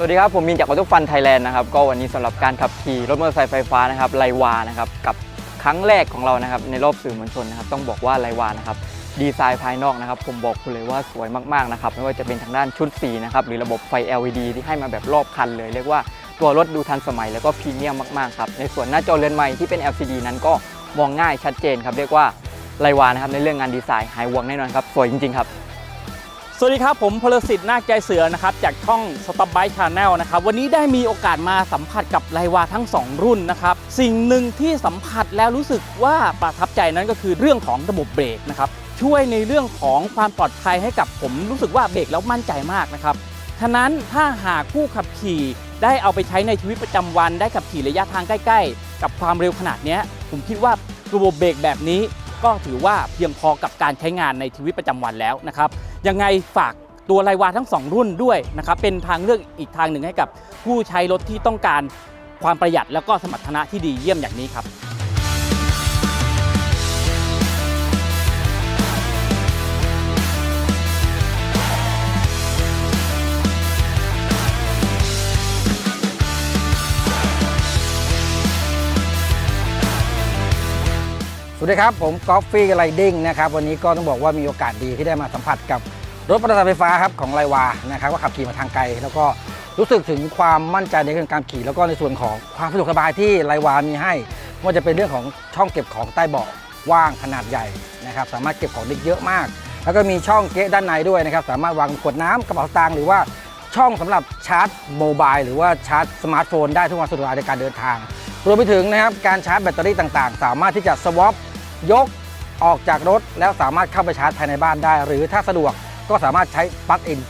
สวัสดีครับ ผมมินจากออโต้ฟันไทยแลนด์นะครับก็วันนี้สำหรับการขับขี่รถมอเตอร์ไซค์ไฟฟ้านะครับไลวานะครับกับครั้งแรกของเรานะครับในรอบสื่อมวลชนนะครับต้องบอกว่าไลวานะครับดีไซน์ภายนอกนะครับผมบอกคุณเลยว่าสวยมากๆนะครับไม่ว่าจะเป็นทางด้านชุดสีนะครับหรือระบบไฟ LED ที่ให้มาแบบรอบคันเลยเรียกว่าตัวรถดูทันสมัยแล้วก็พรีเมียมมากๆครับในส่วนหน้าจอเรือนใหม่ที่เป็น LCD นั้นก็มองง่ายชัดเจนครับเรียกว่าไลวานะครับในเรื่องงานดีไซน์หายห่วงแน่นอนครับสวยจริงๆครับ สวัสดีครับ ผมพลสิทธิ์นาคใจเสือนะครับ จากช่อง Stop Bike Channel นะครับ วันนี้ได้มีโอกาสมาสัมผัสกับไลวาทั้ง 2 รุ่นนะครับ สิ่งหนึ่งที่สัมผัสแล้วรู้สึกว่าประทับใจนั้นก็คือเรื่องของระบบเบรกนะครับ ช่วยในเรื่องของความปลอดภัยให้กับผมรู้สึกว่าเบรกแล้วมั่นใจมากนะครับฉะนั้นถ้าหากผู้ขับขี่ได้เอาไปใช้ในชีวิตประจำวันได้ขับขี่ระยะทางใกล้ ๆ กับความเร็วขนาดนี้ผมคิดว่าระบบเบรกแบบนี้ก็ถือว่าเพียงพอกับการใช้งานในชีวิตประจำวันแล้วนะครับ ยังไงฝากตัวไลวาทั้ง 2 รุ่นด้วยนะครับเป็นทางเลือกอีกทางหนึ่งให้กับผู้ใช้รถที่ต้องการความประหยัดแล้วก็สมรรถนะที่ดีเยี่ยมอย่างนี้ครับ สวัสดีครับ ผมกอล์ฟฟี่ไรดิ้งนะครับวันนี้ก็ต้องบอกว่ามีโอกาสดีที่ได้มาสัมผัสกับรถมอเตอร์ไซค์ไฟฟ้าครับของไลวานะครับว่าขับขี่มาทางไกล แล้วก็รู้สึกถึงความมั่นใจในเรื่องการขี่ แล้วก็ในส่วนของความสะดวกสบายที่ไลวามีให้ไม่ว่าจะเป็นเรื่องของช่องเก็บของใต้เบาะว่างขนาดใหญ่นะครับสามารถเก็บของได้เยอะมาก แล้วก็มีช่องเก๊ะด้านในด้วยนะครับสามารถวางขวดน้ำกระเป๋าตางค์หรือว่าช่องสำหรับชาร์จโมบายหรือว่าชาร์จสมาร์ทโฟนได้ทุกวันสะดวกในการเดินทางรวมไปถึงนะครับการชาร์จแบตเตอรี่ต่างๆ สามารถที่จะสวอป ยกออกจากรถแล้วสามารถเข้าไปชาร์จภายในบ้านได้ หรือถ้าสะดวกก็สามารถใช้ปลั๊กอิน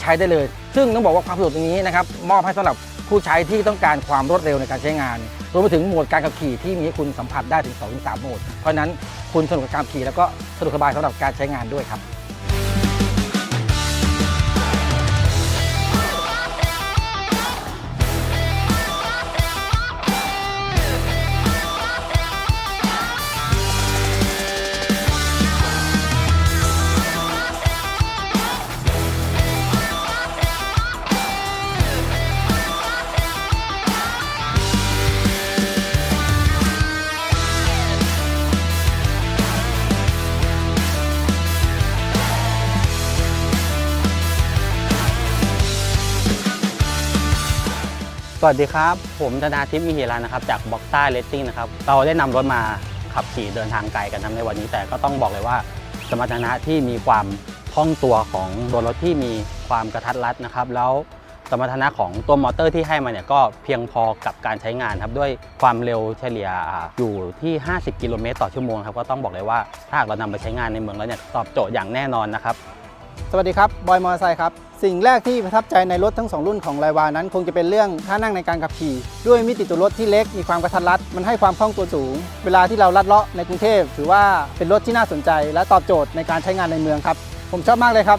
ใช้ได้เลย ซึ่งต้องบอกว่าความสะดวกตรงนี้นะครับมอบให้สำหรับผู้ใช้ที่ต้องการความรวดเร็วในการใช้งานรวมไปถึงโหมดการขับขี่ที่มีให้คุณสัมผัสได้ถึง2-3โหมด เพราะฉะนั้นคุณสนุกกับการขี่แล้วก็สะดวกสบายสำหรับการใช้งานด้วยครับ สวัสดีครับ ผมธนาทิพย์มีเฮรันนะครับจากบ็อกซ่าเลสติ้งนะครับเราได้นำรถมาขับขี่เดินทางไกลกันทั้งในวันนี้ แต่ก็ต้องบอกเลยว่า สมรรถนะที่มีความคล่องตัวของตัวรถที่มีความกระทัดรัดนะครับ แล้วสมรรถนะของตัวมอเตอร์ที่ให้มาเนี่ยก็เพียงพอกับการใช้งานครับด้วยความเร็วเฉลี่ยอยู่ที่ 50 กิโลเมตรต่อชั่วโมงครับก็ต้องบอกเลยว่าถ้าหากเรานำไปใช้งานในเมืองแล้วเนี่ยตอบโจทย์อย่างแน่นอนนะครับ สวัสดีครับ บอยมอเตอร์ไซค์ครับ สิ่งแรกที่ประทับใจในรถทั้ง 2 รุ่นของไลวานั้น คงจะเป็นเรื่องท่านั่งในการขับขี่ ด้วยมิติตัวรถที่เล็กมีความกระทัดรัด มันให้ความคล่องตัวสูง เวลาที่เราลัดเลาะในกรุงเทพถือว่าเป็นรถที่น่าสนใจ และตอบโจทย์ในการใช้งานในเมืองครับ ผมชอบมากเลยครับ